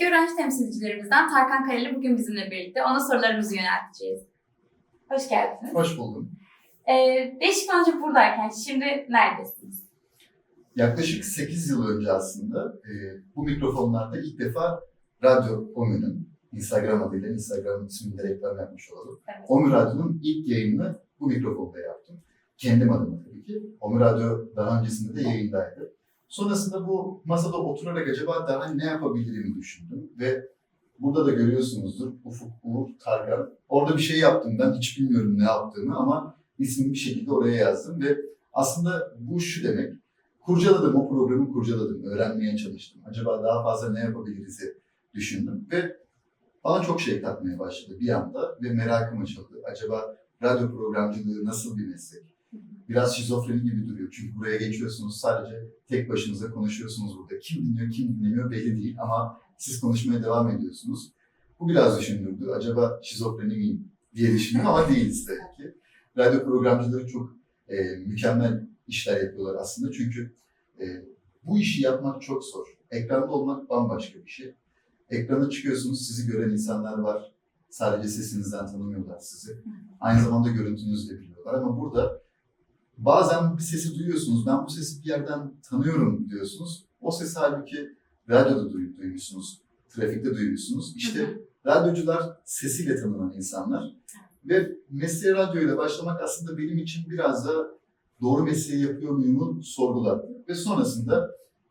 eski öğrenci temsilcilerimizden Tarkan Kareli bugün bizimle birlikte. Ona sorularımızı yönelteceğiz. Hoş geldiniz. Hoş buldum. Ee, beş yıl önce buradayken şimdi neredesiniz? Yaklaşık 8 yıl önce aslında e, bu mikrofonlarda ilk defa Radyo Omü'nün Instagram adıyla Instagram isminde reklam yapmış olalım. Evet. Omü Radyo'nun ilk yayınını bu mikrofonda yaptım. Kendim adıma tabii ki. Omü Radyo daha öncesinde de yayındaydı. Sonrasında bu masada oturarak acaba daha ne yapabilirim düşündüm ve burada da görüyorsunuzdur Ufuk Uğur Targan. Orada bir şey yaptım ben hiç bilmiyorum ne yaptığımı ama ismimi bir şekilde oraya yazdım ve aslında bu şu demek kurcaladım o programı kurcaladım, öğrenmeye çalıştım. Acaba daha fazla ne yapabiliriz düşündüm ve bana çok şey katmaya başladı bir anda ve merakım açıldı. Acaba radyo programcılığı nasıl bir meslek? Biraz şizofreni gibi duruyor çünkü buraya geçiyorsunuz sadece tek başınıza konuşuyorsunuz burada. Kim dinliyor, kim dinlemiyor belli değil ama siz konuşmaya devam ediyorsunuz. Bu biraz düşündürdü. Acaba şizofreni miyim diye düşündüm ama değiliz tabii ki. Radyo programcıları çok e, mükemmel işler yapıyorlar aslında çünkü e, bu işi yapmak çok zor. Ekranda olmak bambaşka bir şey. Ekrana çıkıyorsunuz, sizi gören insanlar var. Sadece sesinizden tanımıyorlar sizi. Aynı zamanda görüntünüzü de biliyorlar ama burada bazen bir sesi duyuyorsunuz. Ben bu sesi bir yerden tanıyorum diyorsunuz. O sesi halbuki radyoda duy- duymuşsunuz, trafikte duymuşsunuz. İşte radyocular sesiyle tanınan insanlar. Ve mesleğe radyoyla başlamak aslında benim için biraz da doğru mesleği yapıyor muyumu sorgulattı. Ve sonrasında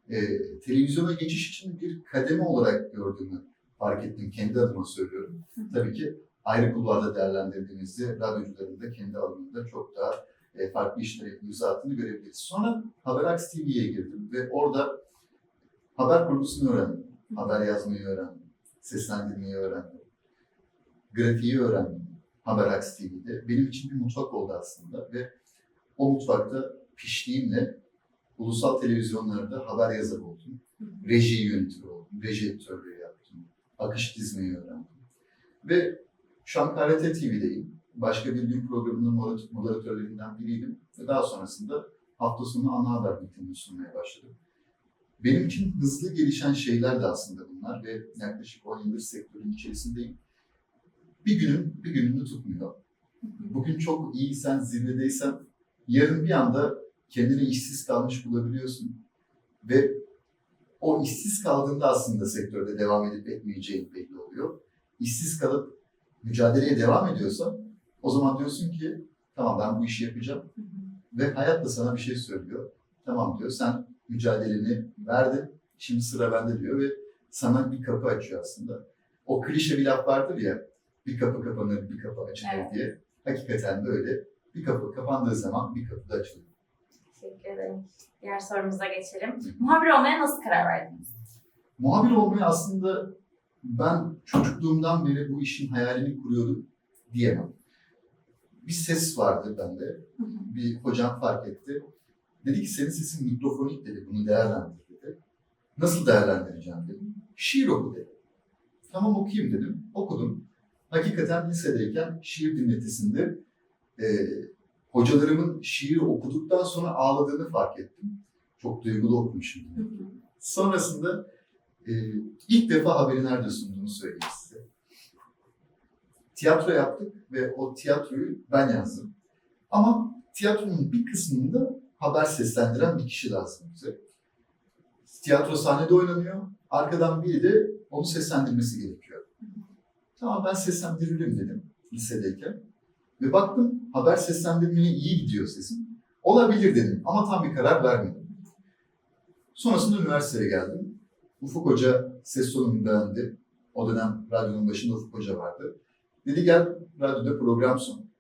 e, televizyona geçiş için bir kademe olarak gördüğümü fark ettim. Kendi adıma söylüyorum. Tabii ki ayrı kulvarda değerlendirdiğimizde radyocuların da kendi alanında çok daha e, farklı işlere imza attığını görebiliriz. Sonra Haberaks TV'ye girdim ve orada haber kurgusunu öğrendim. Haber yazmayı öğrendim. Seslendirmeyi öğrendim. Grafiği öğrendim. Haberaks TV'de. Benim için bir mutfak oldu aslında ve o mutfakta piştiğimle ulusal televizyonlarda haber yazarı oldum. Reji yönetimi oldum. Reji editörlüğü yaptım. Akış dizmeyi öğrendim. Ve şu an TV'deyim. Başka bir gün programının moder- moderatörlerinden biriydim. Ve daha sonrasında hafta sonu ana haber bültenini sunmaya başladım. Benim için hızlı gelişen şeyler de aslında bunlar ve yaklaşık 10 yıldır sektörün içerisindeyim. Bir günün bir gününü tutmuyor. Bugün çok iyiysen, zirvedeysen yarın bir anda kendini işsiz kalmış bulabiliyorsun. Ve o işsiz kaldığında aslında sektörde devam edip etmeyeceğin belli oluyor. İşsiz kalıp mücadeleye devam ediyorsan o zaman diyorsun ki tamam ben bu işi yapacağım. Ve hayat da sana bir şey söylüyor. Tamam diyor sen mücadeleni verdin. Şimdi sıra bende diyor ve sana bir kapı açıyor aslında. O klişe bir laf vardır ya bir kapı kapanır bir kapı açılır Evet. diye. Hakikaten de öyle. Bir kapı kapandığı zaman bir kapı da açılıyor. Teşekkür ederim. Diğer sorumuza geçelim. Muhabir olmaya nasıl karar verdiniz? Muhabir olmayı aslında ben çocukluğumdan beri bu işin hayalini kuruyordum diyemem. Bir ses vardı bende. Bir hocam fark etti. Dedi ki senin sesin mikrofonik dedi. Bunu değerlendir dedi. Nasıl değerlendireceğim dedim. Şiir oku dedi. Tamam okuyayım dedim. Okudum. Hakikaten lisedeyken şiir dinletisinde e, hocalarımın şiiri okuduktan sonra ağladığını fark ettim. Çok duygulu okumuşum. Sonrasında e, ilk defa haberi nerede sunduğunu söyleyeyim size. Tiyatro yaptık ve o tiyatroyu ben yazdım. Ama tiyatronun bir kısmında haber seslendiren bir kişi lazım bize. Tiyatro sahnede oynanıyor. Arkadan biri de onu seslendirmesi gerekiyor. Tamam ben seslendiririm dedim lisedeyken. Ve baktım haber seslendirmeye iyi gidiyor sesim. Olabilir dedim ama tam bir karar vermedim. Sonrasında üniversiteye geldim. Ufuk Hoca ses beğendi. O dönem radyonun başında Ufuk Hoca vardı. Dedi gel radyoda program sun.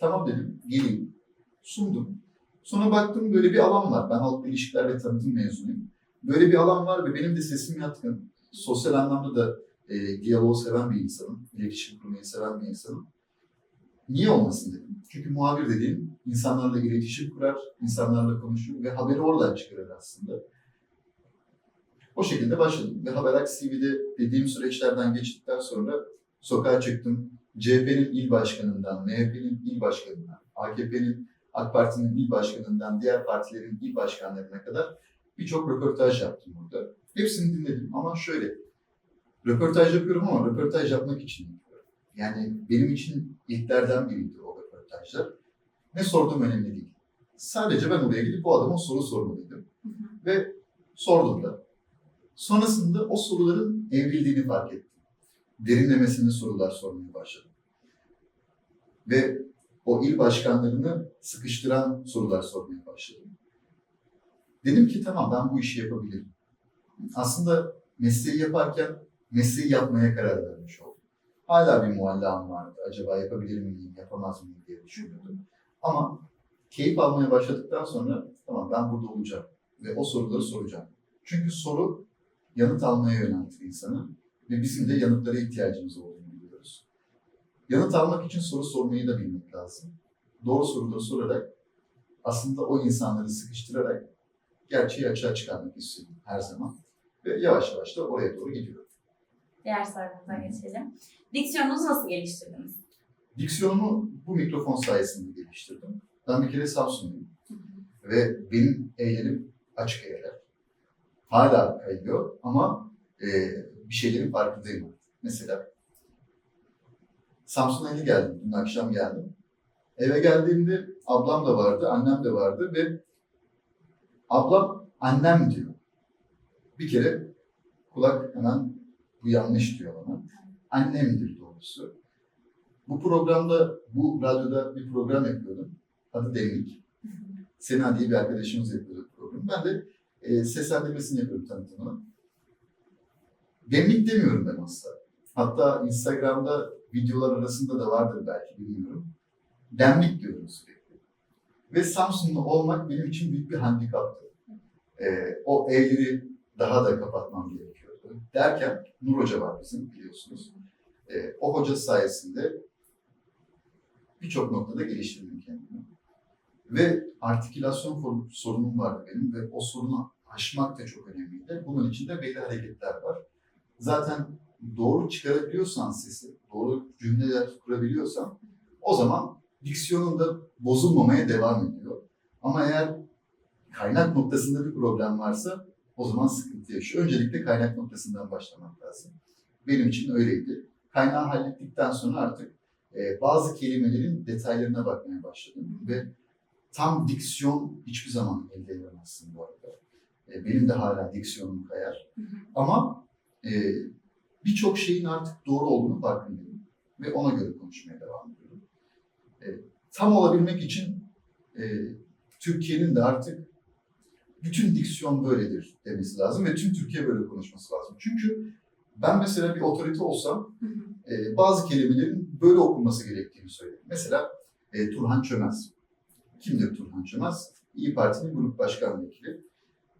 Tamam dedim geleyim. Sundum. Sonra baktım böyle bir alan var. Ben halkla ilişkiler ve tanıtım mezunuyum. Böyle bir alan var ve benim de sesim yatkın. Sosyal anlamda da e, diyaloğu seven bir insanım. iletişim kurmayı seven bir insanım. Niye olmasın dedim. Çünkü muhabir dediğim insanlarla iletişim kurar, insanlarla konuşur ve haberi oradan çıkarır aslında. O şekilde başladım ve Haberaks TV'de dediğim süreçlerden geçtikten sonra sokağa çıktım. CHP'nin il başkanından, MHP'nin il başkanından, AKP'nin, AK Parti'nin il başkanından, diğer partilerin il başkanlarına kadar birçok röportaj yaptım burada. Hepsini dinledim ama şöyle, Röportaj yapıyorum ama röportaj yapmak için yapıyorum. Yani benim için ilklerden biriydi o röportajlar. Ne sorduğum önemli değil. Sadece ben oraya gidip bu adama soru sormalıydım. Ve sordum da. Sonrasında o soruların evrildiğini fark ettim. Derinlemesine sorular sormaya başladım. Ve o il başkanlarını sıkıştıran sorular sormaya başladım. Dedim ki tamam ben bu işi yapabilirim. Aslında mesleği yaparken mesleği yapmaya karar vermiş oldum. Hala bir muallağım vardı. Acaba yapabilir miyim, yapamaz mıyım diye düşünüyordum. Ama keyif almaya başladıktan sonra tamam ben burada olacağım ve o soruları soracağım. Çünkü soru yanıt almaya yöneltir insanı ve bizim de yanıtlara ihtiyacımız olduğunu biliyoruz. Yanıt almak için soru sormayı da bilmek lazım. Doğru soruları sorarak aslında o insanları sıkıştırarak gerçeği açığa çıkarmak istiyorum her zaman. Ve yavaş yavaş da oraya doğru gidiyorum. Diğer sorumuza geçelim. Diksiyonunuzu nasıl geliştirdiniz? Diksiyonumu bu mikrofon sayesinde geliştirdim. Ben bir kere Samsunluyum ve benim eğlenim açık eğiler. Hala kayıyor ama e, bir şeylerin farkındayım artık. Mesela Samsun'a yeni geldim, dün akşam geldim. Eve geldiğimde ablam da vardı, annem de vardı ve ablam annem diyor. Bir kere kulak hemen bu yanlış diyor bana. Annemdir doğrusu. Bu programda, bu radyoda bir program yapıyordum. Adı Demlik. Sena diye bir arkadaşımız yapıyordu programı. Ben de e, seslendirmesini yapıyorum tanıtımını. Demlik demiyorum ben asla. Hatta Instagram'da videolar arasında da vardır belki bilmiyorum. Demlik diyorum sürekli. Ve Samsunlu olmak benim için büyük bir handikaptı. E, o evleri daha da kapatmam gerekiyordu. Derken Nur Hoca var bizim biliyorsunuz. E, o hoca sayesinde birçok noktada geliştirdim kendimi. Ve artikülasyon sorunum vardı benim ve o sorunu aşmak da çok önemliydi. Bunun için de belli hareketler var. Zaten doğru çıkarabiliyorsan sesi, doğru cümleler kurabiliyorsan o zaman diksiyonun da bozulmamaya devam ediyor. Ama eğer kaynak noktasında bir problem varsa o zaman sıkıntı yaşıyor. Öncelikle kaynak noktasından başlamak lazım. Benim için öyleydi. Kaynağı hallettikten sonra artık e, bazı kelimelerin detaylarına bakmaya başladım ve tam diksiyon hiçbir zaman elde edemezsin bu arada. E, benim de hala diksiyonum kayar. Ama e, birçok şeyin artık doğru olduğunu farkındayım ve ona göre konuşmaya devam ediyorum. E, tam olabilmek için e, Türkiye'nin de artık bütün diksiyon böyledir demesi lazım ve tüm Türkiye böyle konuşması lazım. Çünkü ben mesela bir otorite olsam e, bazı kelimelerin böyle okunması gerektiğini söylerim. Mesela e, Turhan Çömez. Kimdir Turhan Çömez? İyi Parti'nin grup başkan vekili.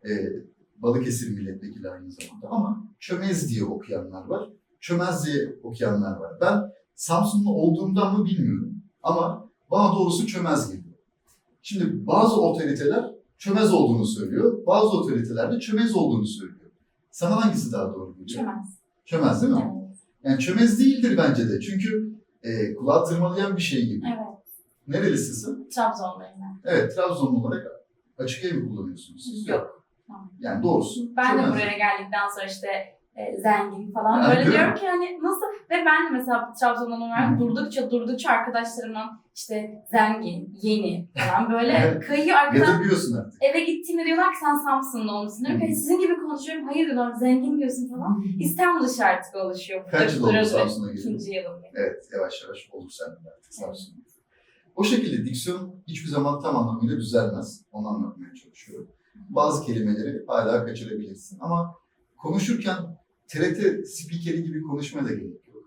E, Balıkesir milletvekili aynı zamanda ama Çömez diye okuyanlar var. Çömez diye okuyanlar var. Ben Samsunlu olduğumdan mı bilmiyorum ama bana doğrusu Çömez geliyor. Şimdi bazı otoriteler Çömez olduğunu söylüyor, bazı otoriteler de Çömez olduğunu söylüyor. Sana hangisi daha doğru geliyor? Çömez. Çömez değil mi? Evet. Yani çömez değildir bence de. Çünkü e, kulağı tırmalayan bir şey gibi. evet. Nerelisin sen? Trabzonluyum ben. Evet, Trabzonlu olarak açık ev mi kullanıyorsunuz siz? Yani doğrusu Ben de buraya geldikten sonra işte e, zengin falan Ya, böyle diyorum ki hani nasıl ve ben de mesela Trabzon'dan olarak durdukça durdukça arkadaşlarımın işte zengin, yeni falan böyle Evet. kayıyor arkadan Yadırgıyorsun artık. eve gittiğimde diyorlar ki sen Samsunlu olmuşsun. Diyorum ki. "Hani sizin gibi konuşuyorum. Hayır diyorlar zengin diyorsun falan. İstanbul dışı artık oluşuyor. Kaç yıl oldu Samsun'a girdin? İkinci yılım. Evet, yavaş yavaş olur sen de artık Samsun'da. O şekilde diksiyon hiçbir zaman tam anlamıyla düzelmez. Onu çalışıyorum. Bazı kelimeleri hala kaçırabilirsin ama konuşurken TRT spikeri gibi konuşmaya da gerek yok.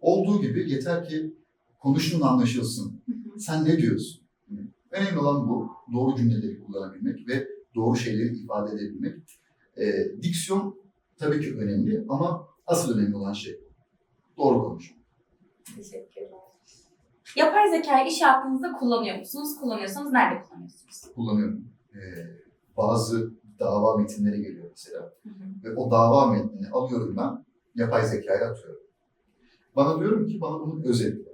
Olduğu gibi yeter ki konuşun anlaşılsın. Sen ne diyorsun? Önemli olan bu. Doğru cümleleri kullanabilmek ve doğru şeyleri ifade edebilmek. Ee, diksiyon tabii ki önemli ama asıl önemli olan şey doğru konuşmak. Teşekkürler. Yapay zekayı iş hayatınızda kullanıyor musunuz? Kullanıyorsanız nerede kullanıyorsunuz? Kullanıyorum. Ee, bazı dava metinleri geliyor mesela Hı hı. ve o dava metnini alıyorum ben yapay zekaya atıyorum. Bana diyorum ki bana bunu özetle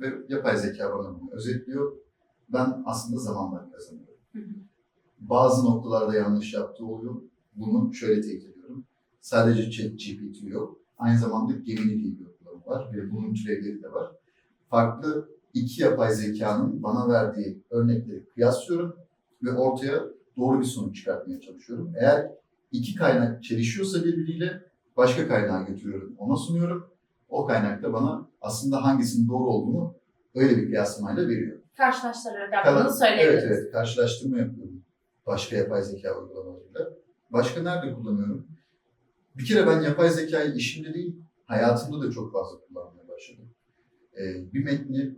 ve yapay zeka bana bunu özetliyor. Ben aslında zamanla kazanıyorum. Hı hı. Bazı noktalarda yanlış yaptığı oluyor. Bunu şöyle teyit ediyorum. Sadece ChatGPT yok. Aynı zamanda Gemini diye bir var ve bunun türevleri de var. Farklı iki yapay zekanın bana verdiği örnekleri kıyaslıyorum ve ortaya doğru bir sonuç çıkartmaya çalışıyorum. Eğer iki kaynak çelişiyorsa birbiriyle başka kaynağa götürüyorum, ona sunuyorum. O kaynak da bana aslında hangisinin doğru olduğunu öyle bir kıyaslamayla veriyor. Karşılaştırarak yaptığını Evet söyleyebiliriz. evet karşılaştırma yapıyorum başka yapay zeka uygulamalarıyla. Başka nerede kullanıyorum? Bir kere ben yapay zekayı işimde değil, hayatımda da çok fazla kullanmaya başladım. Ee, bir metni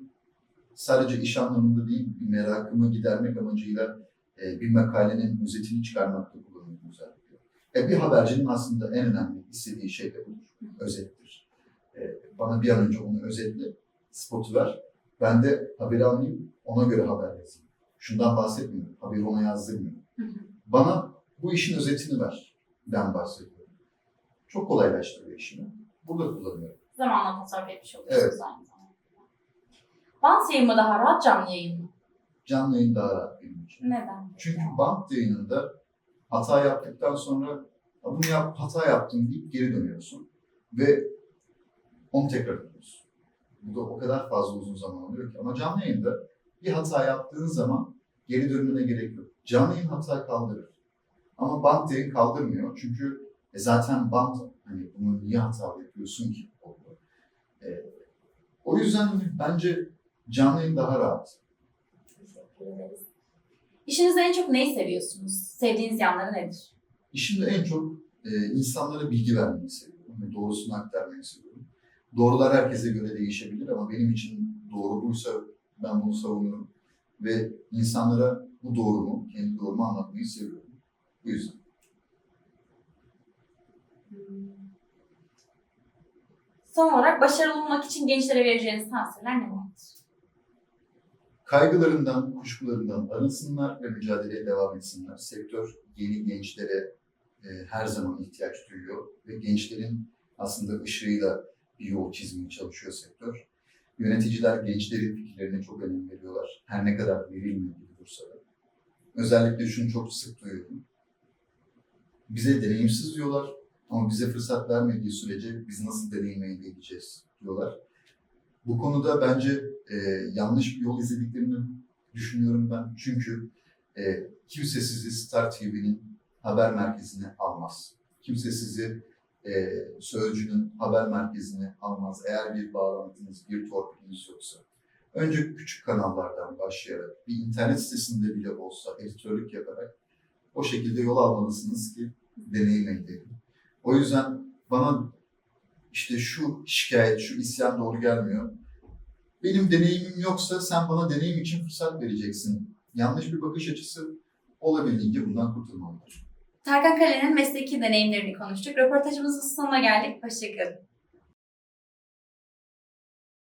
sadece iş anlamında değil, bir merakımı gidermek amacıyla e, bir makalenin özetini çıkarmakta kullanıyorum özellikle. E, bir habercinin aslında en önemli istediği şey de budur, özettir. E, bana bir an önce onu özetle, spotu ver. Ben de haberi anlayayım, ona göre haber yazayım. Şundan bahsetmiyorum, haberi ona yazdırmıyorum. Bana bu işin özetini ver, ben bahsediyorum. Çok kolaylaştırıyor işimi. Burada kullanıyorum. Zamanla tasarruf etmiş oluyorsunuz Evet. aynı zamanda. Bant yayın mı daha rahat, canlı yayın mı? Canlı yayın daha rahat benim için. Neden? Çünkü band yayınında hata yaptıktan sonra "Ya bunu yap, hata yaptım deyip geri dönüyorsun. Ve onu tekrar ediyorsun. Bu da o kadar fazla uzun zaman oluyor ki. Ama canlı yayında bir hata yaptığın zaman geri dönmene gerek yok. Canlı yayın hata kaldırır. Ama band yayın kaldırmıyor. Çünkü e zaten band hani bunu niye hata yapıyorsun ki? E, o yüzden bence canlı yayın daha rahat. Ederiz. İşinizde en çok neyi seviyorsunuz? Sevdiğiniz yanları nedir? İşimde en çok e, insanlara bilgi vermeyi seviyorum ve doğrusunu aktarmayı seviyorum. Doğrular herkese göre değişebilir ama benim için doğru buysa ben bunu savunuyorum. Ve insanlara bu doğrumu, kendi doğrumu anlatmayı seviyorum. Bu yüzden. Son olarak başarılı olmak için gençlere vereceğiniz tavsiyeler nelerdir? Kaygılarından, kuşkularından arınsınlar ve mücadeleye devam etsinler. Sektör yeni gençlere e, her zaman ihtiyaç duyuyor ve gençlerin aslında ışığıyla bir yol çizmeye çalışıyor sektör. Yöneticiler gençlerin fikirlerine çok önem veriyorlar. Her ne kadar verilmiyor gibi dursa da. Özellikle şunu çok sık duyuyorum. Bize deneyimsiz diyorlar ama bize fırsat vermediği sürece biz nasıl deneyim elde edeceğiz diyorlar. Bu konuda bence e, yanlış bir yol izlediklerini düşünüyorum ben. Çünkü e, kimse sizi Star TV'nin haber merkezine almaz. Kimse sizi e, Sözcü'nün haber merkezine almaz. Eğer bir bağlantınız, bir torpiliniz yoksa. Önce küçük kanallardan başlayarak, bir internet sitesinde bile olsa editörlük yaparak o şekilde yol almalısınız ki deneyim elde. O yüzden bana işte şu şikayet, şu isyan doğru gelmiyor. Benim deneyimim yoksa sen bana deneyim için fırsat vereceksin. Yanlış bir bakış açısı olabildiğince bundan kurtulmalıdır. Tarkan Kale'nin mesleki deneyimlerini konuştuk. Röportajımızın sonuna geldik. Hoşçakalın.